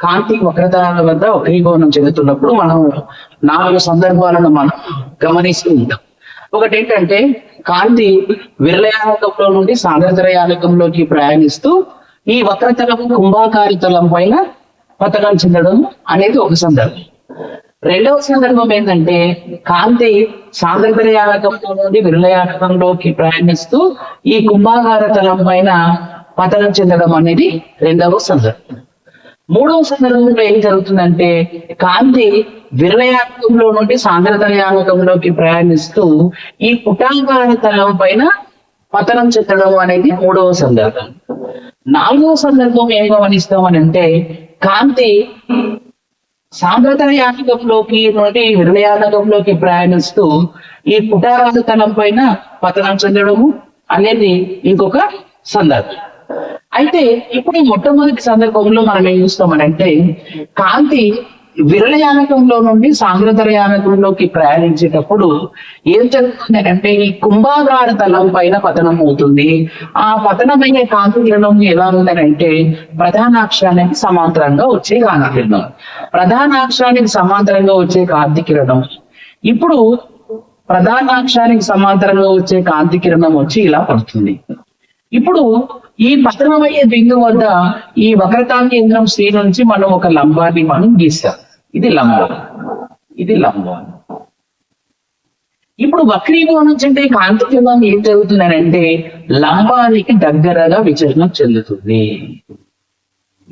కాంతి వక్రతాల వద్ద వక్రీకోణం చెందుతున్నప్పుడు మనం నాలుగు సందర్భాలను మనం గమనిస్తూ ఉంటాం. ఒకటి ఏంటంటే కాంతి విరళయానకంలో నుండి సాంద్రతరయాలకంలోకి ప్రయాణిస్తూ ఈ వక్రతలం కుంభాకారితలం పైన పతనం చెందడం అనేది ఒక సందర్భం. రెండవ సందర్భం ఏంటంటే కాంతి సాంద్రతరయాలకంలో నుండి విరళయానకంలోకి ప్రయాణిస్తూ ఈ కుంభాకార తలం పైన పతనం చెందడం అనేది రెండవ సందర్భం. మూడవ సందర్భంలో ఏం జరుగుతుందంటే కాంతి విరళయానకంలో నుండి సాంద్రతరయానకంలోకి ప్రయాణిస్తూ ఈ పుటాకార తలం పైన పతనం చెందడం అనేది మూడవ సందర్భం. నాలుగవ సందర్భం ఏం గమనిస్తామనంటే కాంతి సాంద్రతరయానకంలోకి నుండి విరళయానకంలోకి ప్రయాణిస్తూ ఈ పుటాకార తలం పైన పతనం చెందడము అనేది ఇంకొక సందర్భం. అయితే ఇప్పుడు మొట్టమొదటి సందర్భంలో మనం ఏం చూస్తామనంటే కాంతి విరళయానకంలో నుండి సాంద్రతరయానకంలోకి ప్రయాణించేటప్పుడు ఏం జరుగుతుంది అంటే ఈ కుంభాగార తలం పైన పతనం అవుతుంది. ఆ పతనమయ్యే కాంతి కిరణం ఎలా ఉందనంటే ప్రధానాక్షరానికి సమాంతరంగా వచ్చే కాంతి కిరణం. ప్రధానాక్షరానికి సమాంతరంగా వచ్చే కాంతి కిరణం. ఇప్పుడు ప్రధానాక్షరానికి సమాంతరంగా వచ్చే కాంతి కిరణం వచ్చి ఇలా పడుతుంది. ఇప్పుడు ఈ పతనమయ్యే బిందు వద్ద ఈ వక్రతా కేంద్రం శ్రీ నుంచి మనం ఒక లంబాన్ని మనం గీస్తాం. ఇది లంబం. ఇది లంబం. ఇప్పుడు వక్రీభవనం చెందే కాంతి ఏం జరుగుతుంది అంటే లంబానికి దగ్గరగా విచలనం చెందుతుంది.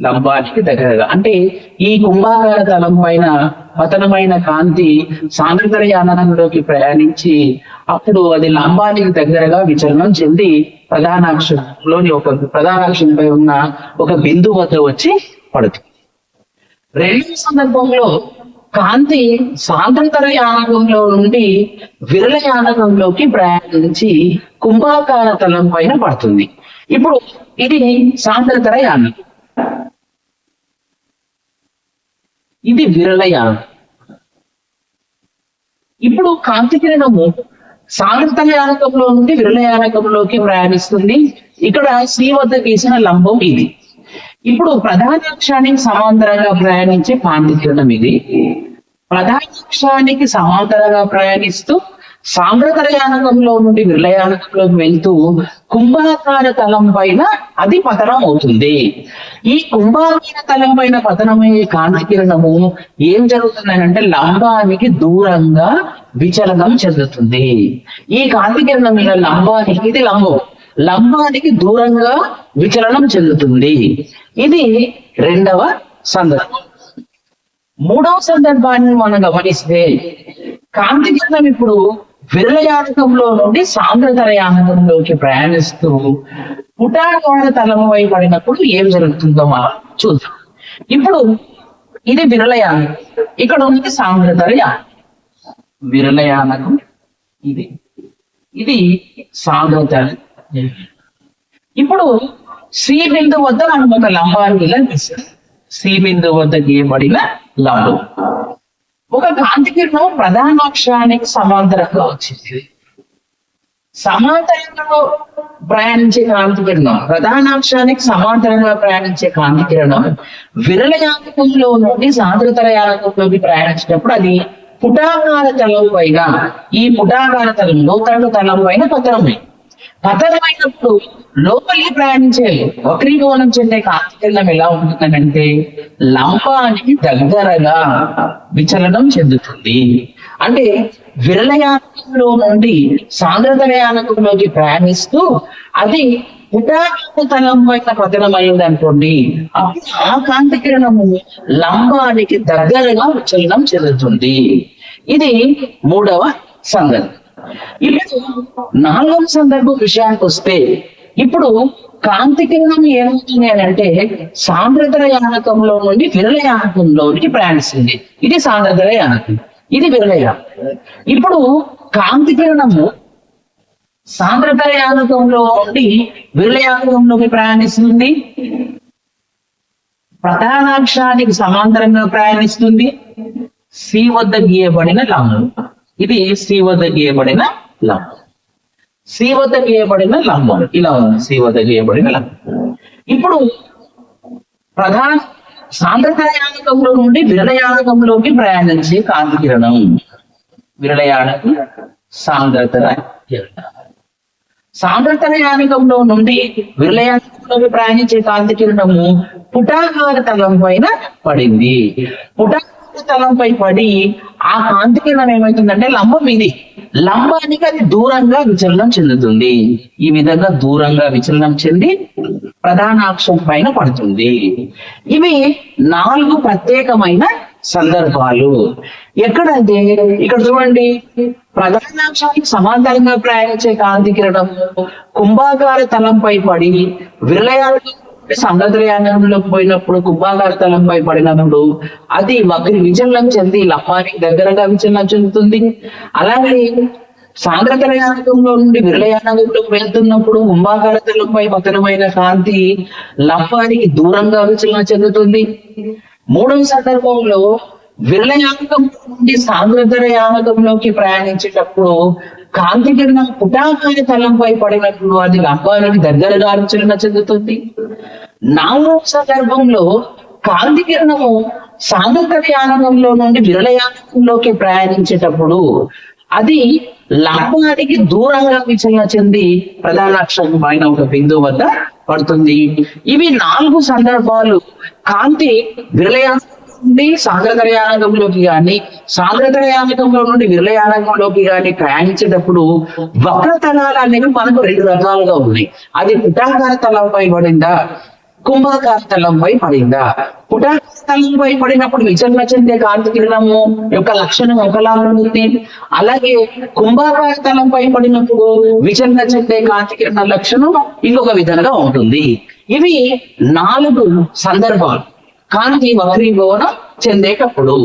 లంబానికి దగ్గరగా. అంటే ఈ కుంభాకార తలం పైన పతనమైన కాంతి సాంద్రతరయానంలోకి ప్రయాణించి అప్పుడు అది లంబానికి దగ్గరగా విచలనం చెంది ప్రధానాక్షరంలోని ఒక ప్రధానాక్షంపై ఉన్న ఒక బిందు వద్ద వచ్చి పడుతుంది. రెండవ సందర్భంలో కాంతి సాంద్రతర యానకంలో నుండి విరళ యానకంలోకి ప్రయాణించి కుంభాకార తలం పైన పడుతుంది. ఇప్పుడు ఇది సాంద్రతర యానకం ఇది విరళయానం ఇప్పుడు కాంతి కిరణము సాంద్రతయానకంలో నుండి విరలయానకంలోకి ప్రయాణిస్తుంది. ఇక్కడ శ్రీ వద్ద గీసిన లంబం ఇది. ఇప్పుడు ప్రధానాక్షానికి సమాంతరంగా ప్రయాణించే కాంతి కిరణం ఇది ప్రధానాక్షానికి సమాంతరంగా ప్రయాణిస్తూ సాంద్రతరయానకంలో నుండి విరళయానకంలోకి వెళ్తూ కుంభాకార తలం పైన అది పతనం అవుతుంది ఈ కుంభాకార తలం పైన పతనమయ్యే కాంతికిరణము ఏం జరుగుతుందంటే లంబానికి దూరంగా విచలనం చెందుతుంది. ఈ కాంతి కిరణం మీద లంబానికి ఇది లంబం. లంబానికి దూరంగా విచలనం చెందుతుంది. ఇది రెండవ సందర్భం. మూడవ సందర్భాన్ని మనం గమనిస్తే కాంతి కిరణం ఇప్పుడు విరళయానకంలో నుండి సాంద్రతరయానకంలోకి ప్రయాణిస్తూ పుటాకార తలముపై పడినప్పుడు ఏం జరుగుతుందో మనం చూద్దాం. ఇప్పుడు ఇది విరళయానం ఇక్కడ ఉంది సాంద్రతరయానకం. విరళయానకం ఇది. ఇది సాంద్రతర ఇప్పుడు సి బిందు వద్ద మనం ఒక లంబాన్ని ఇలా గీస్తాం సి బిందు వద్ద గీయబడిన లంబం. ఒక కాంతి కిరణం ప్రధానాక్షరానికి సమాంతరంగా వచ్చింది. సమాంతరంగా ప్రయాణించే కాంతి కిరణం ప్రధానాక్షరానికి సమాంతరంగా ప్రయాణించే కాంతి కిరణం విరళ యాంత్రికంలో నుండి సాంద్రతర యాంత్రికంలోకి ప్రయాణించినప్పుడు అది పుటాకార తలం పైన ఈ పుటాకార తలం లోతట్టు తలం పైన పతనమైంది. పతనమైనప్పుడు లోపలికి ప్రయాణించే వక్రీభవనం చెందే కాంతికిరణం ఎలా ఉంటుందంటే లంబానికి దగ్గరగా విచలనం చెందుతుంది. అంటే విరళయానంలో నుండి సాంద్రత యానకంలోకి ప్రయాణిస్తూ అది పుటాకార తలం పైన పతనమైంది అనుకోండి అప్పుడు ఆ కాంతికిరణము లంబానికి దగ్గరగా విచలనం చెందుతుంది. ఇది మూడవ సంగతి. ఇప్పుడు నాలుగవ సందర్భం విషయానికి వస్తే ఇప్పుడు కాంతి కిరణం ఏమవుతుంది అని అంటే సాంద్రతర యానకంలో నుండి విరళ యానకంలోనికి ప్రయాణిస్తుంది. ఇది సాంద్రతర యానకం. ఇది విరళ యానకం. ఇప్పుడు కాంతి కిరణము సాంద్రతర యానకంలో నుండి విరళ యానకంలోకి ప్రయాణిస్తుంది. ప్రధానాక్షానికి సమాంతరంగా ప్రయాణిస్తుంది. సి వద్ద గీయబడిన లంబం ఇది సి వద్ద గీయబడిన లంబం సి వద్ద గీయబడిన లంబం ఇలా ఉంది. సి వద్ద గీయబడిన లంబం ఇప్పుడు ప్రధాన సాంద్రతయానకంలో నుండి విరళయానకంలోకి ప్రయాణించే కాంతి కిరణం విరళయానకం సాంద్రత కిరణం సాంద్రతయానకంలో నుండి విరళయానకంలోకి ప్రయాణించే కాంతి కిరణము పుటాకార తలం పైన పడింది. పుటాకార తలంపై పడి ఆ కాంతి కిరణం ఏమవుతుందంటే లంబం ఇది లంబానికి అది దూరంగా విచలనం చెందుతుంది. ఈ విధంగా దూరంగా విచలనం చెంది ప్రధాన అక్షం పైన పడుతుంది. ఇవి నాలుగు ప్రత్యేకమైన సందర్భాలు. ఎక్కడంటే ఇక్కడ చూడండి. ప్రధానాక్షానికి సమాంతరంగా ప్రయాణించే కాంతి కిరణం కుంభాకార తలంపై పడి విలయాలు సముద్రయానంలో పోయినప్పుడు కుంభాకార పడినప్పుడు అది వక్రి విచలనం చెంది లప్పానికి దగ్గరగా విచలనం చెందుతుంది. అలాగే సాంద్రతయానకంలో నుండి విరళయానకంలోకి వెళ్తున్నప్పుడు కుంభాకారతలపై పతనమైన కాంతి లంబానికి దూరంగా విచలన చెందుతుంది. మూడవ సందర్భంలో విరళయానకం నుండి సాంద్రతర యానకంలోకి ప్రయాణించేటప్పుడు కాంతి కిరణం పుటాకాయ తలంపై పడినప్పుడు అది లంబానికి దగ్గరగా విచలన చెందుతుంది నాలుగు సందర్భంలో కాంతి కిరణము సాంద్రతర యానకంలో నుండి విరళయానకంలోకి ప్రయాణించేటప్పుడు అది లంబానికి దూరంగా విచలన చెంది ప్రధాన అక్షరమైన ఒక బిందువు వద్ద పడుతుంది. ఇవి నాలుగు సందర్భాలు కాంతి విరళయానం నుండి కానీ గాని సాంద్రతరయానకంలో నుండి విరళయానకంలోకి గాని ప్రయాణించేటప్పుడు వక్రతలాలు అనేవి మనకు రెండు రకాలుగా ఉన్నాయి. అది పుటాకార తలంపై పడిందా? కుంభాకార తలంపై పడిందా? పుటాకార తలంపై పడినప్పుడు విచలన చెందే కాంతి కిరణము యొక్క లక్షణం ఒకలా ఉంటుంది. అలాగే కుంభాకార తలంపై పడినప్పుడు విచలన చెందే కాంతి కిరణ లక్షణం ఇంకొక విధంగా ఉంటుంది. ఇవి నాలుగు సందర్భాలు. కాంతి వక్రీభవనం చెందేటప్పుడు